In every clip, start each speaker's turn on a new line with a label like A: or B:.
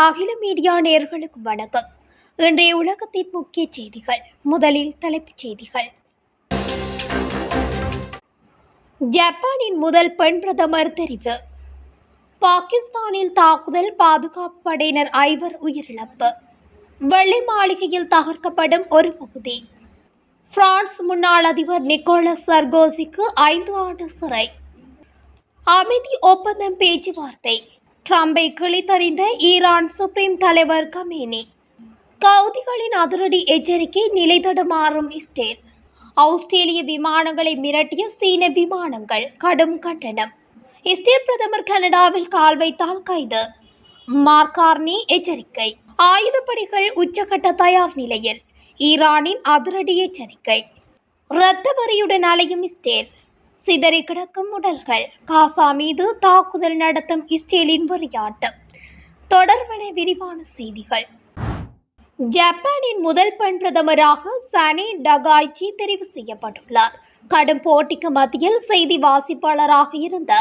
A: அகில மீடியா நேர்களுக்கு வணக்கம். இன்றைய உலகத்தின் முக்கிய செய்திகள். முதலில் தலைப்புச் செய்திகள். ஜப்பானின் முதல் பெண் பிரதமர் தெரிவு. பாகிஸ்தானில் தாக்குதல் பாதுகாப்பு படையினர் ஐவர் உயிரிழப்பு. வெள்ளை மாளிகையில் தகர்க்கப்படும் ஒரு பகுதி. பிரான்ஸ் முன்னாள் அதிபர் நிக்கோலஸ் சர்கோசிக்கு ஐந்து ஆண்டு சிறை. அமைதி ஒப்பந்தம் பேச்சுவார்த்தை. ட்ரம்பை கிழித்தறிந்த ஈரான் சுப்ரீம் தலைவர் கமேனி. கவுதிகளின் அதிரடி எச்சரிக்கை நிலை தடுமாறும் இஸ்ரேல். ஆஸ்திரேலிய விமானங்களை மிரட்டிய சீன விமானங்கள் கடும் கண்டனம். இஸ்ரேல் பிரதமர் கனடாவில் கால் வைத்தால் கைது. மார்கார்னி எச்சரிக்கை. ஆயுதப்படைகள் உச்சகட்ட தயார் நிலையில். ஈரானின் அதிரடி எச்சரிக்கை. இரத்த வரியுடன் அலையும் இஸ்ரேல். சிதறி கிடக்கும் உடல்கள் காசா மீது தாக்குதல் நடத்தும் இஸ்ரேலின் விளையாட்டு. தொடர்பன விரிவான செய்திகள். ஜப்பானின் முதல் பெண் பிரதமராக சனி டகாய்ச்சி தெரிவு செய்யப்பட்டுள்ளார். கடும் போட்டிக்கு மத்தியில் செய்தி வாசிப்பாளராக இருந்த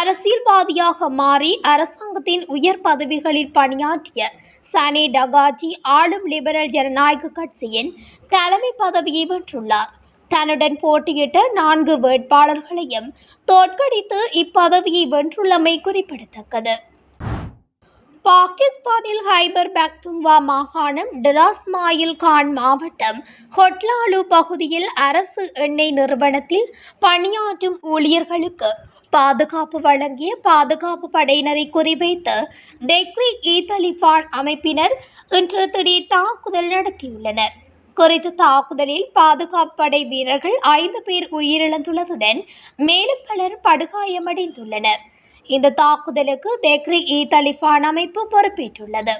A: அரசியல்வாதியாக மாறி அரசாங்கத்தின் உயர் பதவிகளில் பணியாற்றிய சனி டகாஜி ஆளும் லிபரல் ஜனநாயக கட்சியின் தலைமை பதவியை வென்றுள்ளார். தன்னுடன் போட்டியிட்ட நான்கு வேட்பாளர்களையும் தோற்கடித்து இப்பதவியை வென்றுள்ளமை குறிப்பிடத்தக்கது. பாகிஸ்தானில் ஹைபர் பக்துன்வா மாகாணம் டிராஸ்மாயில் கான் மாவட்டம் ஹொட்லாலு பகுதியில் அரசு எண்ணெய் நிறுவனத்தில் பணியாற்றும் ஊழியர்களுக்கு பாதுகாப்பு வழங்கிய பாதுகாப்பு படையினரை குறிவைத்து தெக்ரி இ அலிஃபான் அமைப்பினர் இன்று திடீர் தாக்குதல் நடத்தியுள்ளனர். குறித்த தாக்குதலில் பாதுகாப்பு படை வீரர்கள் ஐந்து பேர் உயிரிழந்துள்ளதுடன் மேலும் பலர் படுகாயமடைந்துள்ளனர். இந்த தாக்குதலுக்கு தெக்ரி இ தலிஃபான் அமைப்பு பொறுப்பேற்றுள்ளது.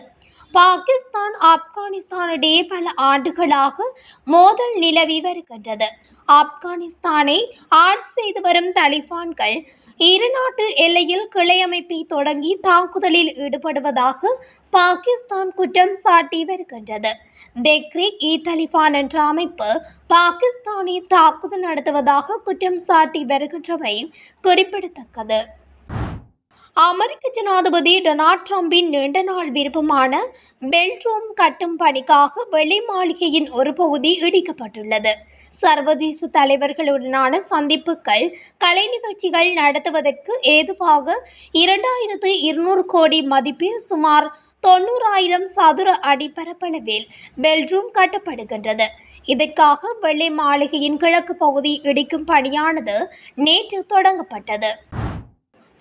A: பாகிஸ்தான் ஆப்கானிஸ்தான் இடையே பல ஆண்டுகளாக மோதல் நிலவி வருகின்றது. ஆப்கானிஸ்தானை ஆட்சி செய்து வரும் தலிபான்கள் இரு நாட்டு எல்லையில் கிளை அமைப்பை தொடங்கி தாக்குதலில் ஈடுபடுவதாக பாகிஸ்தான் குற்றம் சாட்டி வருகின்றது. தெக்ரிக் இ தலிபான் என்ற அமைப்பு பாகிஸ்தானை தாக்குதல் நடத்துவதாக குற்றம் சாட்டி வருகின்றமை குறிப்பிடத்தக்கது. அமெரிக்க ஜனாதிபதி டொனால்ட் ட்ரம்பின் நீண்ட நாள் விருப்பமான பெல்ட்ரூம் கட்டும் பணிக்காக வெள்ளை மாளிகையின் ஒரு பகுதி இடிக்கப்பட்டுள்ளது. சர்வதேச தலைவர்களுடனான சந்திப்புகள் கலை நிகழ்ச்சிகள் நடத்துவதற்கு ஏதுவாக இரண்டாயிரத்து இருநூறு கோடி மதிப்பில் சுமார் தொண்ணூறாயிரம் சதுர அடி பரப்பளவில் பெல்ரூம் கட்டப்படுகின்றது. இதற்காக வெள்ளை மாளிகையின் கிழக்கு பகுதி இடிக்கும் பணியானது நேற்று தொடங்கப்பட்டது.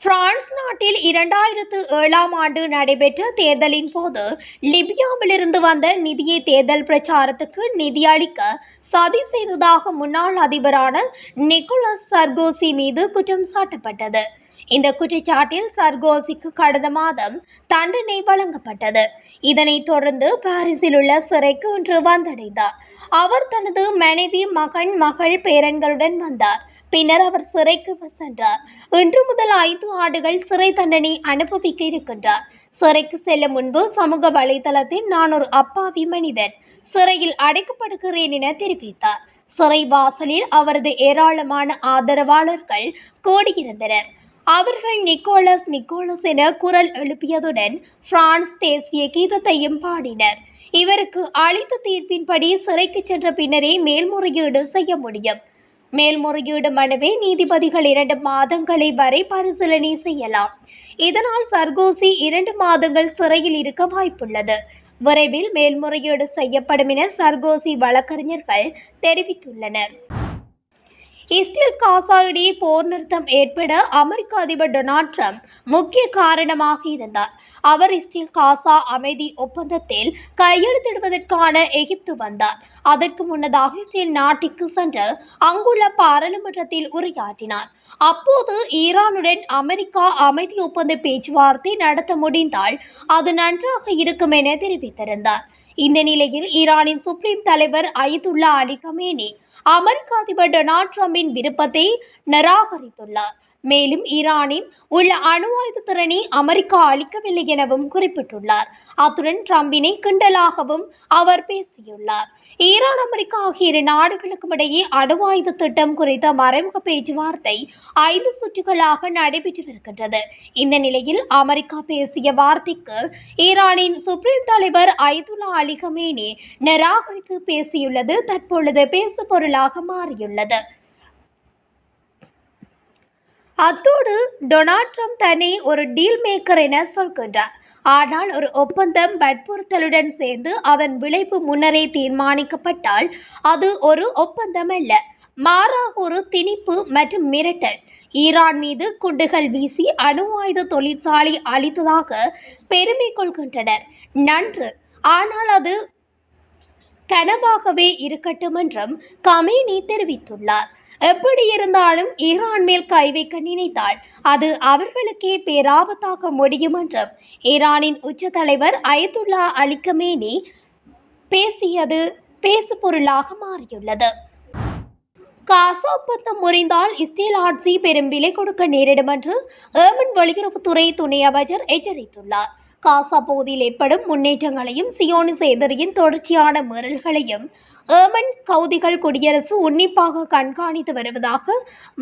A: பிரான்ஸ் நாட்டில் இரண்டாயிரத்து ஏழாம் ஆண்டு நடைபெற்ற தேர்தலின் போது லிபியாவிலிருந்து வந்த நிதியை தேர்தல் பிரச்சாரத்துக்கு நிதி அளிக்க சதி செய்ததாக முன்னாள் அதிபரான நிக்கோலஸ் சர்கோசி மீது குற்றம் சாட்டப்பட்டது. இந்த குற்றச்சாட்டில் சர்கோசிக்கு கடந்த மாதம் தண்டனை வழங்கப்பட்டது. இதனைத் தொடர்ந்து பாரிஸில் உள்ள சிறைக்கு இன்று வந்தடைந்தார். அவர் தனது மனைவி மகன் மகள் பேரன்களுடன் வந்தார். பின்னர் அவர் சிறைக்கு சென்றார். இன்று முதல் ஐந்து ஆண்டுகள் சிறை தண்டனை அனுபவிக்க இருக்கின்றார். சிறைக்கு செல்லும் முன்பு சமூக வலைதளத்தில் நான் ஒரு அப்பாவி மனிதன் சிறையில் அடைக்கப்படுகிறேன் என தெரிவித்தார். சிறை வாசலில் அவரது ஏராளமான ஆதரவாளர்கள் கூடியிருந்தனர். அவர்கள் நிக்கோலஸ் நிக்கோலஸ் என குரல் எழுப்பியதுடன் பிரான்ஸ் தேசிய கீதத்தையும் பாடினர். இவருக்கு அளித்த தீர்ப்பின்படி சிறைக்கு சென்ற பின்னரே மேல்முறையீடு செய்ய முடியும். மேல்முறையீடு மனுவை நீதிபதிகள் இரண்டு மாதங்களை வரை பரிசீலனை செய்யலாம். இதனால் சர்கோசி இரண்டு மாதங்கள் சிறையில் இருக்க வாய்ப்புள்ளது. விரைவில் மேல்முறையீடு செய்யப்படும் என சர்கோசி வழக்கறிஞர்கள் தெரிவித்துள்ளனர். இஸ்ரேல் காசா இடையே போர் நிறுத்தம் ஏற்பட அமெரிக்க அதிபர் டொனால்ட் ட்ரம்ப் முக்கிய காரணமாக இருந்தார். அவர் இஸ்ரேல் காசா அமைதி ஒப்பந்தத்தில் கையெழுத்திடுவதற்கான எகிப்து வந்தார் அதற்கு முன்னதாக இஸ்ரேல் நாட்டிற்கு சென்று அங்குள்ள பாராளுமன்றத்தில் உரையாற்றினார். அப்போது ஈரானுடன் அமெரிக்கா அமைதி ஒப்பந்த பேச்சுவார்த்தை நடத்த முடிந்தால் அது நன்றாக இருக்கும் என தெரிவித்திருந்தார். இந்த நிலையில் ஈரானின் சுப்ரீம் தலைவர் அயதுல்லா அலி கமேனி அமெரிக்க அதிபர் டொனால்ட் ட்ரம்பின் விருப்பத்தை நிராகரித்துள்ளார். மேலும் ஈரானின் உள்ள அணு ஆயுத திறனை அமெரிக்கா அளிக்கவில்லை எனவும் குறிப்பிட்டுள்ளார். அத்துடன் ட்ரம்பினை கிண்டலாகவும் அவர் பேசியுள்ளார். ஈரான் அமெரிக்கா ஆகிய இரு நாடுகளுக்கும் இடையே அணு ஆயுத திட்டம் குறித்த மறைமுக பேச்சுவார்த்தை ஐந்து சுற்றுகளாக நடைபெற்று வருகின்றது இந்த நிலையில் அமெரிக்கா பேசிய வார்த்தைக்கு ஈரானின் சுப்ரீம் தலைவர் ஐதுல்லா அலி கமேனி நிராகரித்து பேசியுள்ளது. தற்பொழுது பேசுபொருளாக மாறியுள்ளது. அத்தோடு டொனால்ட் ட்ரம்ப் தன்னை ஒரு டீல் மேக்கர் என சொல்கின்றார். ஆனால் ஒரு ஒப்பந்தம் வற்புறுத்தலுடன் சேர்ந்து அதன் விளைவு முன்னரே தீர்மானிக்கப்பட்டால் அது ஒரு ஒப்பந்தம் அல்ல மாறாக ஒரு திணிப்பு மற்றும் மிரட்டல். ஈரான் மீது குண்டுகள் வீசி அணு ஆயுத தொழிற்சாலை அளித்ததாக பெருமை கொள்கின்றனர். நன்று ஆனால் அது கனவாகவே இருக்கட்டும் என்றும் கமேனி தெரிவித்துள்ளார். எப்படி இருந்தாலும் ஈரான் மேல் கை வைக்க நினைத்தால் அது அவர்களுக்கே பேராபத்தாக முடியும் என்றும் ஈரானின் உச்ச தலைவர் அயதுல்லா அலி கமேனி பேசியது பேசுபொருளாக மாறியுள்ளது. காசா ஒப்பந்தம் முறிந்தால் இஸ்ரேல் ஆட்சி பெரும் விலை கொடுக்க நேரிடும் என்று ஏமன் வெளியுறவுத்துறை துணை அமைச்சர் எச்சரித்துள்ளார். காசா பகுதியில் ஏற்படும் முன்னேற்றங்களையும் சியோனிச எதிரியின் தொடர்ச்சியான மீறல்களையும் ஏமன் கவுதிகள் குடியரசு உன்னிப்பாக கண்காணித்து வருவதாக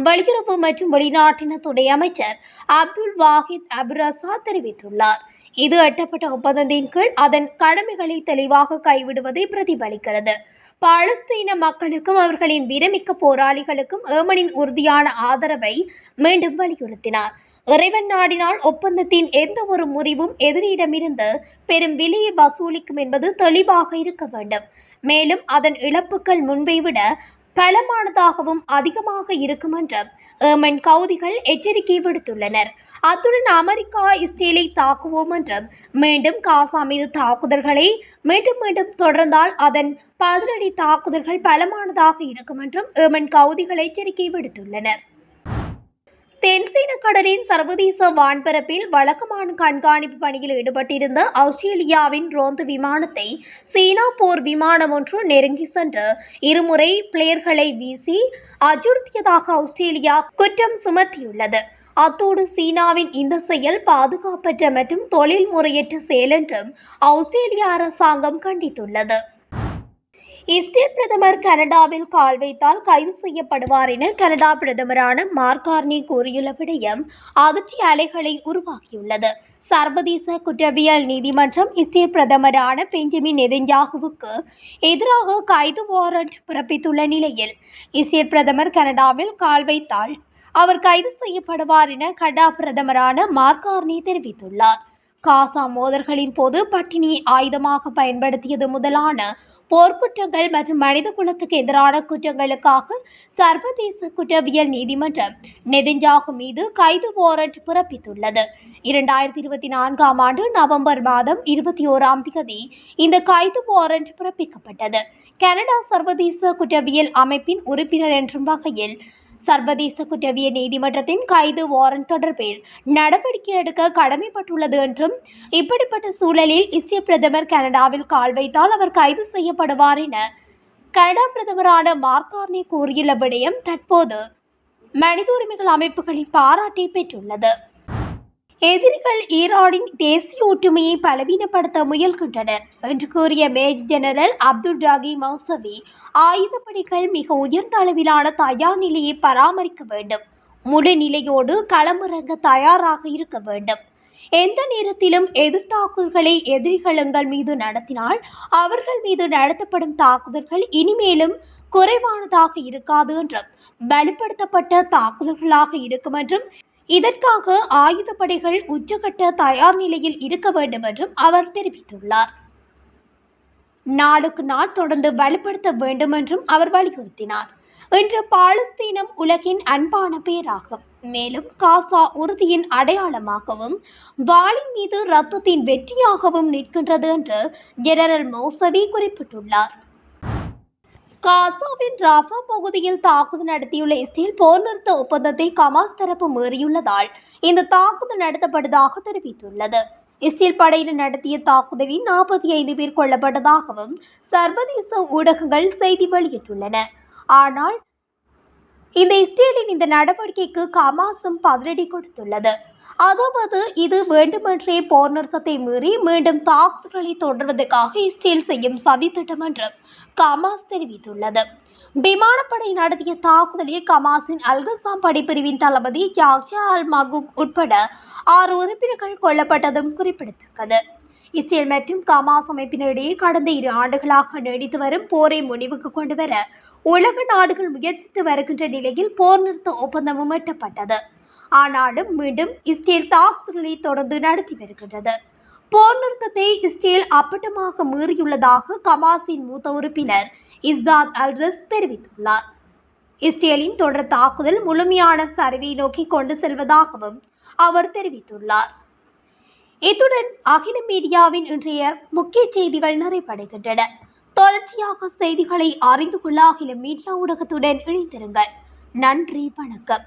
A: வெளியுறவு மற்றும் வெளிநாட்டின துணை அமைச்சர் அப்துல் வாஹித் அபுரசா தெரிவித்துள்ளார். இது எட்டப்பட்ட ஒப்பந்தத்தின் கீழ் அதன் கடமைகளை தெளிவாக கைவிடுவதை பிரதிபலிக்கிறது. பாலஸ்தீன மக்களுக்கும் அவர்களின் வீரமிக்க போராளிகளுக்கும் ஏமனின் உறுதியான ஆதரவை மீண்டும் வலியுறுத்தினார். இறைவன் நாடினால் ஒப்பந்தத்தின் எந்த ஒரு முறிவும் எதிரியிடமிருந்து பெரும் விலையை வசூலிக்கும் என்பது தெளிவாக இருக்க வேண்டும். மேலும் அதன் இழப்புகள் முன்பை விட பலமானதாகவும் அதிகமாக இருக்கும் என்றும் ஏமன் கவுதிகள் எச்சரிக்கை விடுத்துள்ளனர். அத்துடன் அமெரிக்கா இஸ்ரேலை தாக்குவோம் என்றும் மீண்டும் காசா மீது தாக்குதல்களை மீண்டும் மீண்டும் தொடர்ந்தால் அதன் பதிலடி தாக்குதல்கள் பலமானதாக இருக்கும் என்றும் ஏமன் கவுதிகள் எச்சரிக்கை விடுத்துள்ளனர். தென்சீன கடலின் சர்வதேச வான்பரப்பில் வழக்கமான கண்காணிப்பு பணியில் ஈடுபட்டிருந்த ஆஸ்திரேலியாவின் ரோந்து விமானத்தை சீனா போர் விமானம் ஒன்று நெருங்கி சென்று இருமுறை பிளேயர்களை வீசி அச்சுறுத்தியதாக ஆஸ்திரேலியா குற்றம் சுமத்தியுள்ளது. அத்தோடு சீனாவின் இந்த செயல் பாதுகாப்பற்ற மற்றும் தொழில் முறையற்ற செயல் என்றும் ஆஸ்திரேலிய அரசாங்கம் கண்டித்துள்ளது. இஸ்ரேல் பிரதமர் கனடாவில் கால் வைத்தால் கைது செய்யப்படுவார் என கனடா பிரதமரான மார்கார்னி கூறியுள்ள விடயம் அதிர்ச்சி அலைகளை உருவாக்கியுள்ளது. சர்வதேச குற்றவியல் நீதிமன்றம் இஸ்ரேல் பிரதமரான பெஞ்சமின் நெதன்யாகுவுக்கு எதிராக கைது வாரண்ட் பிறப்பித்துள்ள நிலையில் இஸ்ரேல் பிரதமர் கனடாவில் கால் வைத்தால் அவர் கைது செய்யப்படுவார் என கனடா பிரதமரான மார்கார்னி தெரிவித்துள்ளார். காசா மோதல்களின் போது பட்டினியை ஆயுதமாக பயன்படுத்தியது முதலான போர்க்குற்றங்கள் மற்றும் மனித குலத்துக்கு எதிரான குற்றங்களுக்காக சர்வதேச குற்றவியல் நீதிமன்றம் நெதிஞ்சாகு மீது கைது வாரண்ட் பிறப்பித்துள்ளது. இரண்டாயிரத்தி இருபத்தி நான்காம் ஆண்டு நவம்பர் மாதம் இருபத்தி ஓராம் தேதி இந்த கைது வாரண்ட் பிறப்பிக்கப்பட்டது. கனடா சர்வதேச குற்றவியல் அமைப்பின் உறுப்பினர் என்றும் வகையில் சர்வதேச குற்றவிய நீதிமன்றத்தின் கைது வாரண்ட் தொடர்பில் நடவடிக்கை எடுக்க கடமைப்பட்டுள்ளது என்றும் இப்படிப்பட்ட சூழலில் இஸ்ரேல் பிரதமர் கனடாவில் கால் வைத்தால் அவர் கைது செய்யப்படுவார் என கனடா பிரதமரான மார்கார்னி கூறியுள்ள விடயம் தற்போது மனித உரிமைகள் அமைப்புகளின் பாராட்டை பெற்றுள்ளது. எதிரிகள் ஈரானின் தேசிய ஒற்றுமையை பலவீனப்படுத்த முயல்கின்றனர் என்று கூறிய major general Abdul Rahim Mousavi ஆயுதப்படைகள் மிக உயர்ந்த அளவிலான தயார் நிலையை பராமரிக்க வேண்டும். முழு நிலையோடு களமிறங்க தயாராக இருக்க வேண்டும். எந்த நேரத்திலும் எதிர்த்தாக்குதல்களை எதிரிகள் எங்கள் மீது நடத்தினால் அவர்கள் மீது நடத்தப்படும் தாக்குதல்கள் இனிமேலும் குறைவானதாக இருக்காது என்றும் வலுப்படுத்தப்பட்ட தாக்குதல்களாக இருக்கும் என்றும் இதற்காக ஆயுதப்படைகள் உச்சகட்ட தயார் நிலையில் இருக்க வேண்டும் என்றும் அவர் தெரிவித்துள்ளார். நாளுக்கு நாள் தொடர்ந்து வலுப்படுத்த வேண்டும் என்றும் அவர் வலியுறுத்தினார். இன்று பாலஸ்தீனம் உலகின் அன்பான பேராகும். மேலும் காசா உறுதியின் அடையாளமாகவும் வாளின் மீது ரத்தத்தின் வெற்றியாகவும் நிற்கின்றது என்று ஜெனரல் மௌசவி குறிப்பிட்டுள்ளார். காசாவின் ராஃபா பகுதியில் தாக்குதல் நடத்தியுள்ள இஸ்ரேல் போர் நிறுத்த ஒப்பந்தத்தை கமாஸ் தரப்பு மீறியுள்ளதால் இந்த தாக்குதல் நடத்தப்பட்டதாக தெரிவித்துள்ளது. இஸ்ரேல் படையினர் நடத்திய தாக்குதலில் நாற்பத்தி ஐந்து பேர் கொல்லப்பட்டதாகவும் சர்வதேச ஊடகங்கள் செய்தி வெளியிட்டுள்ளன. ஆனால் இந்த இஸ்ரேலின் இந்த நடவடிக்கைக்கு கமாஸும் பதிலடி கொடுத்துள்ளது. அதாவது இது வேண்டுமென்றே போர் நிறுத்தத்தை மீறி மீண்டும் தாக்குதல்களை தொடர்வதற்காக இஸ்ரேல் செய்யும் சதித்திட்டம் என்று கமாஸ் தெரிவித்துள்ளது. விமானப்படை நடத்திய தாக்குதலில் கமாஸின் அல்கசாம் படைப்பிரிவின் தளபதி யாக்யா அல் மகுக் உட்பட ஆறு உறுப்பினர்கள் கொல்லப்பட்டதும் குறிப்பிடத்தக்கது. இஸ்ரேல் மற்றும் கமாஸ் அமைப்பினிடையே கடந்த இரு ஆண்டுகளாக நீடித்து வரும் போரை முடிவுக்கு கொண்டு வர உலக நாடுகள் முயற்சித்து வருகின்ற நிலையில் போர் நிறுத்த ஒப்பந்தமும் எட்டப்பட்டது ஆனாலும் மீண்டும் இஸ்ரேல் தாக்குதலை தொடர்ந்து நடத்தி வருகின்றது. போர் நிறுத்தத்தை இஸ்ரேல் அப்பட்டமாக மீறியுள்ளதாக கமாஸின் மூத்த உறுப்பினர் இஸ்ஸாத் அல்ரஸ் தெரிவித்துள்ளார். இஸ்ரேலின் தொடர் தாக்குதல் முழுமையான சரிவை நோக்கி கொண்டு செல்வதாகவும் அவர் தெரிவித்துள்ளார். இத்துடன் அகில மீடியாவின் இன்றைய முக்கிய செய்திகள் நிறைவடைகின்றன. தொடர்ச்சியாக செய்திகளை அறிந்து கொள்ள அகில மீடியா ஊடகத்துடன் இணைந்திருங்கள். நன்றி வணக்கம்.